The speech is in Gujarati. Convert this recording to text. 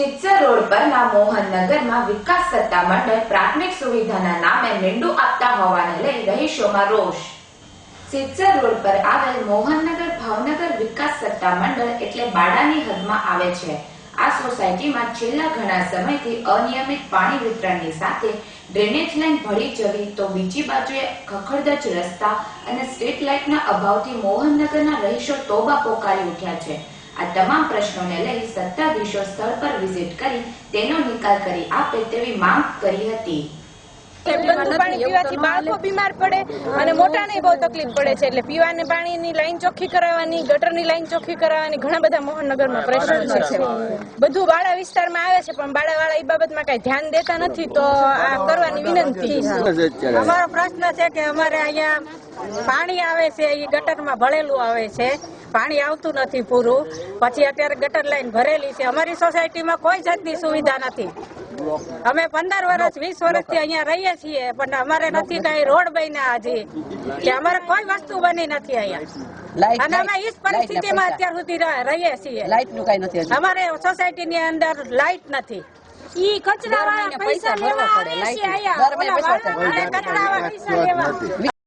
સિત્સર રોડ પરના મોહનનગરમાં વિકાસ સત્તા મંડળ પ્રાથમિક સુવિધાના નામે મીંડું આપતા હોવાને લઈ રહીશોમાં રોષ. સિત્સર રોડ પર આવેલ મોહનનગર ભાવનગર વિકાસ સત્તા મંડળ એટલે બાડાની હદમાં આવે છે. આ સોસાયટીમાં છેલ્લા ઘણા સમયથી અનિયમિત પાણી વિતરણની સાથે ડ્રેનેજ લાઇન ભળી જવી તો બીજી બાજુએ ખખડદજ રસ્તા અને સ્ટ્રીટ લાઇટના અભાવથી મોહનનગરના રહીશો તોબા પોકારી ઉઠ્યા છે. આ તમામ પ્રશ્નોને લઈ સત્તાધીશો સ્થળ પર વિઝિટ કરી તેનો નિકાલ કરી આપે તેવી માંગ કરી હતી. ગંદુ પાણી પીવાથી બાળકો બીમાર પડે અને મોટાને બહુ તકલીફ પડે છે. એટલે પીવાને પાણીની લાઈન ચોખ્ખી કરાવવાની ગટરની લાઈન ચોખ્ખી કરાવવાની ઘણા બધા મોહનનગરમાં પ્રશ્નો છે. બધું બાળા વિસ્તારમાં આવે છે પણ બાળાવાળા એ બાબતમાં કઈ ધ્યાન દેતા નથી તો આ કરવાની વિનંતી છે. અમારો પ્રશ્ન છે કે અમારે અહીંયા પાણી આવે છે એ ગટરમાં ભળેલું આવે છે. પાણી આવતું નથી પૂરું. પછી અત્યારે ગટર લાઈન ભરેલી છે. અમારી સોસાયટીમાં કોઈ જાતની સુવિધા નથી. અમે પંદર વર્ષ વીસ વર્ષથી અહીંયા રહીએ છીએ પણ અમારે નથી કઈ રોડ બન્યા હજી. કે અમારે કોઈ વસ્તુ બની નથી અહીંયા. અને અમે ઈ પરિસ્થિતિમાં અત્યાર સુધી રહીએ છીએ. લાઈટનું કઈ નથી. અમારે સોસાયટીની અંદર લાઈટ નથી. ઈ કચરા પૈસા લેવા પૈસા લેવા.